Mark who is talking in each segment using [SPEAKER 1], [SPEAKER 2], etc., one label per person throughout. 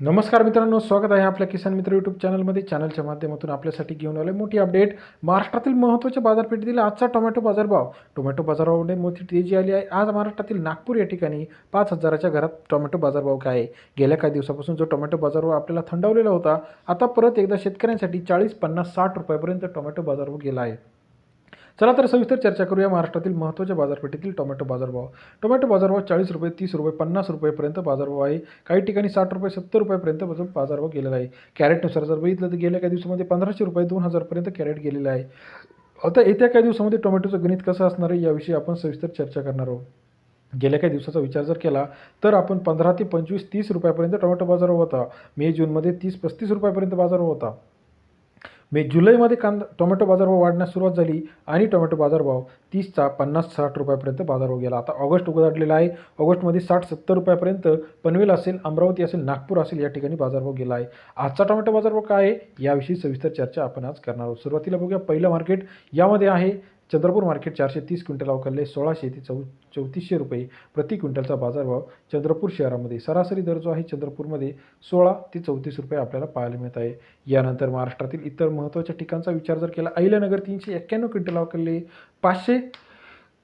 [SPEAKER 1] नमस्कार मित्रांनो स्वागत आहे आपल्या किसान मित्र यूट्यूब चॅनलमध्ये चॅनलच्या माध्यमातून आपल्यासाठी घेऊन आले मोठी अपडेट महाराष्ट्रातील महत्त्वाच्या बाजारपेठेतील आजचा टोमॅटो बाजारभाव. टोमॅटो बाजारभावामध्ये मोठी तेजी आली आहे. आज महाराष्ट्रातील नागपूर या ठिकाणी पाच हजाराच्या घरात टोमॅटो बाजारभाव काय आहे? गेल्या काही दिवसापासून जो टोमॅटो बाजारभाव आपल्याला थंडावलेला होता आता परत एकदा शेतकऱ्यांसाठी चाळीस पन्नास साठ रुपयापर्यंत टोमॅटो बाजारभाव गेला आहे. चला तर सविस्तर चर्चा करूया महाराष्ट्रातील महत्त्वाच्या बाजारपेठेतील टोमॅटो बाजारभाव. टोमॅटो बाजारभाव चाळीस रुपये तीस रुपये पन्नास रुपयेपर्यंत बाजारभाव आहे. काही ठिकाणी साठ रुपये सत्तर रुपयापर्यंत बाजारभाव गेलेला आहे. कॅरेटनुसार जर बघितलं तर गेल्या काही दिवसामध्ये पंधराशे रुपये दोन हजारपर्यंत कॅरेट गेलेलं आहे. आता येत्या काही दिवसामध्ये टोमॅटोचं गणित कसं असणार आहे याविषयी आपण सविस्तर चर्चा करणार आहोत. गेल्या काही दिवसाचा विचार जर केला तर आपण पंधरा ते पंचवीस तीस रुपयापर्यंत टोमॅटो बाजारभाव होता. मे जूनमध्ये तीस पस्तीस रुपयापर्यंत बाजारभाव होता. मे जुलैमध्ये कांदा टोमॅटो बाजारभाव वाढण्यास सुरुवात झाली आणि टोमॅटो बाजारभाव तीसचा पन्नास साठ रुपयापर्यंत बाजारभाव गेला. आता ऑगस्ट उघडलेला आहे. ऑगस्टमध्ये साठ सत्तर रुपयापर्यंत पनवेल असेल अमरावती असेल नागपूर असेल या ठिकाणी बाजारभाव गेला आहे. आजचा टोमॅटो बाजारभाव काय आहे? याविषयी सविस्तर चर्चा आपण आज करणार आहोत. सुरुवातीला बघूया पहिलं मार्केट यामध्ये आहे. चंद्रपूर मार्केट चारशे तीस क्विंटल अवकाले सोळाशे ते चौ चौतीसशे रुपये प्रति क्विंटलचा बाजारभाव चंद्रपूर शहरामध्ये. सरासरी दर जो आहे चंद्रपूरमध्ये सोळा ते चौतीस रुपये आपल्याला पाहायला मिळत आहे. यानंतर महाराष्ट्रातील इतर महत्त्वाच्या ठिकाणचा विचार जर केला अहिल्यानगर तीनशे एक्क्याण्णव क्विंटल अवकाले पाचशे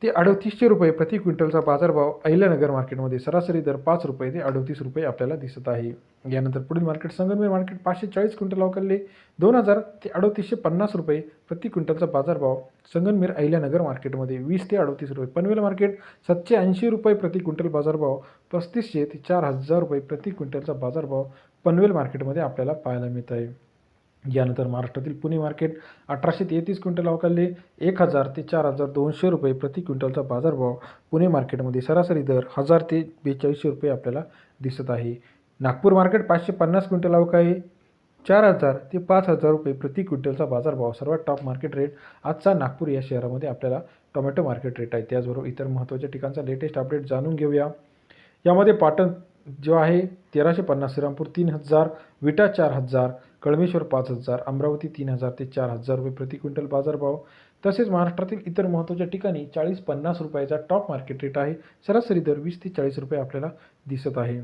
[SPEAKER 1] ते अडतीसशे रुपये प्रति क्विंटलचा बाजारभाव अहिल्यानगर मार्केटमध्ये सरासरी दर पाच रुपये ते अडतीस रुपये आपल्याला दिसत आहे. यानंतर पुढील मार्केट संगमेर मार्केट पाचशे चाळीस क्विंटल अवकाले दोन हजार ते अडतीसशे पन्नास रुपये प्रति क्विंटलचा बाजारभाव संगनमेर अहिल्यानगर मार्केटमध्ये वीस ते अडतीस रुपये. पनवेल मार्केट सातशे ऐंशी रुपये प्रति क्विंटल बाजारभाव पस्तीसशे ते चार हजार रुपये प्रति क्विंटलचा बाजारभाव पनवेल मार्केटमध्ये आपल्याला पाहायला मिळत आहे. यानंतर महाराष्ट्रातील पुणे मार्केट अठराशे तेहतीस क्विंटल अवकाले एक हजार ते चार हजार दोनशे रुपये प्रति क्विंटलचा बाजारभाव पुणे मार्केटमध्ये सरासरी दर हजार ते बेचाळीसशे रुपये आपल्याला दिसत आहे. नागपूर मार्केट पाचशे पन्नास क्विंटल अवकाळी चार हजार ते पाच हजार रुपये प्रति क्विंटलचा बाजारभाव सर्वात टॉप मार्केट रेट आजचा नागपूर या शहरामध्ये आपल्याला टोमॅटो मार्केट रेट आहे. त्याचबरोबर इतर महत्त्वाच्या ठिकाणचा लेटेस्ट अपडेट जाणून घेऊया. यामध्ये पाटण जो आहे तेराशे पन्नास श्रीरामपूर तीन हजार विटा चार हजार कळमेश्वर पाच हजार अमरावती तीन हजार ते चार हजार रुपये प्रति क्विंटल बाजारभाव. तसेच महाराष्ट्रातील इतर महत्त्वाच्या ठिकाणी चाळीस पन्नास रुपयाचा टॉप मार्केट रेट आहे. सरासरी दर वीस ते चाळीस रुपये आपल्याला दिसत आहे.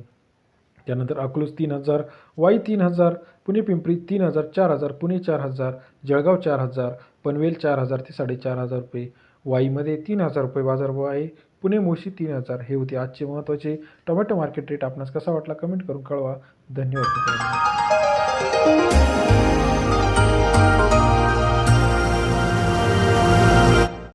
[SPEAKER 1] त्यानंतर अकलूज तीन हजार वाई तीन हजार पुणे पिंपरी तीन हजार चार हजार पुणे चार हजार जळगाव चार हजार पनवेल चार हजार ते साडेचार हजार रुपये. वाईमध्ये तीन हजार रुपये बाजारभाव आहे. पुणे मोशी तीन हजार. हे होते आजचे महत्त्वाचे टोमॅटो मार्केट रेट आपणास कसा वाटला कमेंट करून कळवा. धन्यवाद